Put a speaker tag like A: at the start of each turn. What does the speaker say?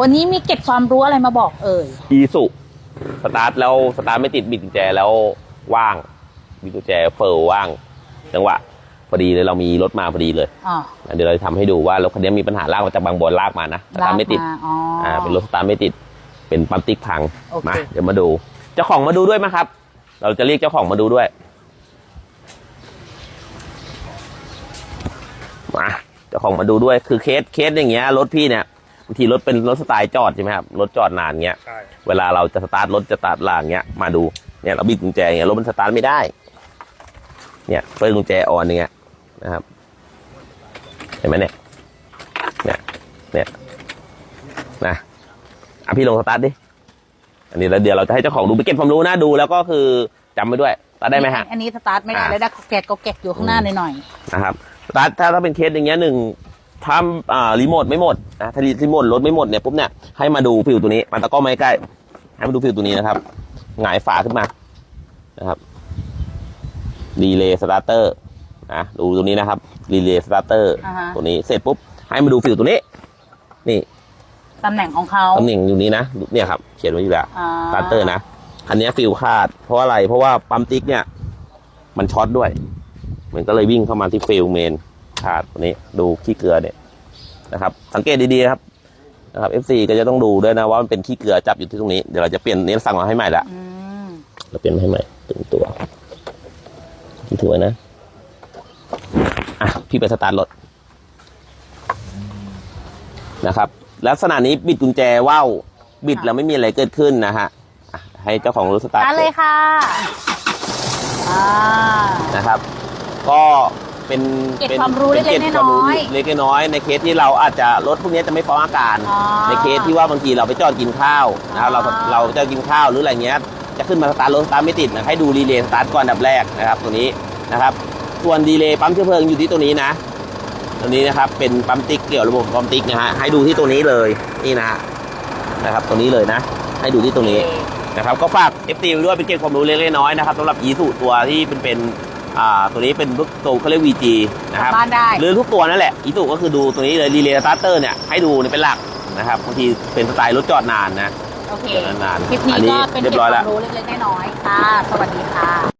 A: วันนี้มีเก็บความรู้อะไรมาบอกเอ่ย
B: อีสุสตาร์ทแล้วสตาร์ทไม่ติดบิดกุญแจแล้วว่างบิดกุญแจเฟลว่างจังหวะพอดีเลยเรามีรถมาพอดีเลย
A: อ๋อ
B: เดี๋ยวเราจะทำให้ดูว่ารถคันนี้มีปัญหาลากมาจากบางบอนลากมานะสตาร์ทไม่ติด
A: ลากาอ๋ออ
B: อ่าเป็นรถสตาร์ทไม่ติด เป็นปั๊มติ๊กพัง
A: โอเค
B: มาเดี๋ยวมาดู เจ้าของมาดูด้วยไหมครับ เราจะเรียกเจ้าของมาดูด้วยมาเจ้าของมาดูด้วยคือเคสเคสอย่างเงี้ยรถพี่เนี่ย บางทีรถเป็นรถสไตล์จอดใช่ไหมครับรถจอดนานเงี้ย
C: ใช่
B: เวลาเราจะสตาร์ทรถจะสตาร์ทลางเงี้ยมาดูเนี่ยเราบิดกุญแจเงี้ยรถมันสตาร์ทไม่ได้ เนี่ยเปิดกุญแจออนอย่างเงี้ยนะครับ เห็นไหมเนี่ยเนี่ยเนี่ยนะอะพี่ลงสตาร์ทดิอันนี้แล้วเดี๋ยวเราจะให้เจ้าของดูไปเก็บความรู้นะดูแล้วก็คือจำไว้ด้วยสตาร์ทได้ไหมฮะ
A: อันนี้สตาร์ทไม่ได้
B: อ่า
A: เลยนะแกะก็แกะอยู่ข้างหน้าหน่อย
B: นะครับสตาร์ทถ้าถ้าเป็นเคสอย่างเงี้ยหนึ่ง ถ้าอ่ารีโมทไม่หมดนะถ้ารีโมทรถไม่หมดเนี่ยปุ๊บเนี่ยให้มาดูฟิวตัวนี้มันตะกร้อไม่ใกล้ให้มาดูฟิวตัวนี้นะครับหงายฝาขึ้นมานะครับรีเลย์สตาร์เตอร์นะดูตัวนี้นะครับรีเลย์สตาร์เตอร์
A: อ่าฮะ
B: ตัวนี้เสร็จปุ๊บให้มาดูฟิวตัวนี้ นี่
A: ๆตำแหน่งของเขา
B: ตำแหน่งอยู่นี้นะเนี่ยครับเขียนไว้อยู่แล้ว
A: อ่า
B: สตาร์เตอร์นะคันนี้ฟิวขาด เพราะอะไรเพราะว่าปั๊มติ๊กเนี่ย มันช็อตด้วย มันก็เลยวิ่งเข้ามาที่ฟิลเมนขาดตัวนี้ ดูขี้เกลือเนี่ย นะครับสังเกตดีๆนะครับนะครับ FC ก็จะต้องดูด้วยนะว่ามันเป็นขี้เกลือจับอยู่ที่ตรงนี้เดี๋ยวเราจะเปลี่ยนนี้สั่งมาให้ใหม่ละ
A: อืม
B: เราเปลี่ยนมาให้ใหม่ตึงตัวที่ถือไว้นะอะพี่ไปสตาร์ทรถนะครับ ลักษณะนี้บิดกุญแจว่าวบิดแล้วไม่มีอะไรเกิดขึ้นนะฮะอะให้เจ้าของรถสตาร์ท
A: ตาร์ทเลยค่ะอ่า
B: นะครับ ก็ เป็น
A: เก็บ
B: ป็น
A: ความรู้
B: ป็
A: เล็กๆ
B: บความรู้
A: น้อยๆ
B: เล็กๆน้อยๆในเคสที่เราอาจจะรถพวกนี้จะไม่ฟ้องอาการ
A: อ๋อ
B: ในเคสที่ว่าบางทีเราไปจอดกินข้าวนะครับเรา
A: อ๋อ
B: เราจะกินข้าวหรืออะไรเงี้ยจะขึ้นมาสตาร์ทรถสตาร์ทไม่ติดนะให้ดูรีเลย์สตาร์ทก่อนอันดับแรกนะครับตัวนี้นะครับส่วนดีเลย์ปั๊มเชื้อเพลิงอยู่ที่ตัวนี้นะ ตัวนี้นะครับเป็นปั๊มติ๊กเกี่ยวระบบปั๊มติ๊กนะฮะให้ดูที่ตัวนี้เลยนี่นะฮะนะครับตัวนี้เลยนะ ให้ดูที่ตัวนี้ นะครับก็ฝาก FT ไว้ด้วยเป็นเก็บความรู้เล็กๆน้อยๆนะครับสำหรับ e สุตัวที่เป็นเป็น อ่าตัวนี้เป็นพวกตัวเขาเรียก VG นะครับ
A: กลับบ้านได้
B: หรือทุกตัวนั่นแหละ e สุก็คือดูตัวนี้เลยรีเลย์สตาร์เตอร์เนี่ยให้ดูเนี่ยเป็นหลักนะครับบางทีเป็นสไตล์รถจอดนานนะ
A: โอเค
B: จอดนานๆ
A: คลิปนี้
B: อันนี้
A: ก็เป็น
B: เรีย
A: เก็
B: บบร้อย
A: ค
B: แล้ว
A: วามรู้เล็กๆน้อยๆค่ะ สวัสดีค่ะ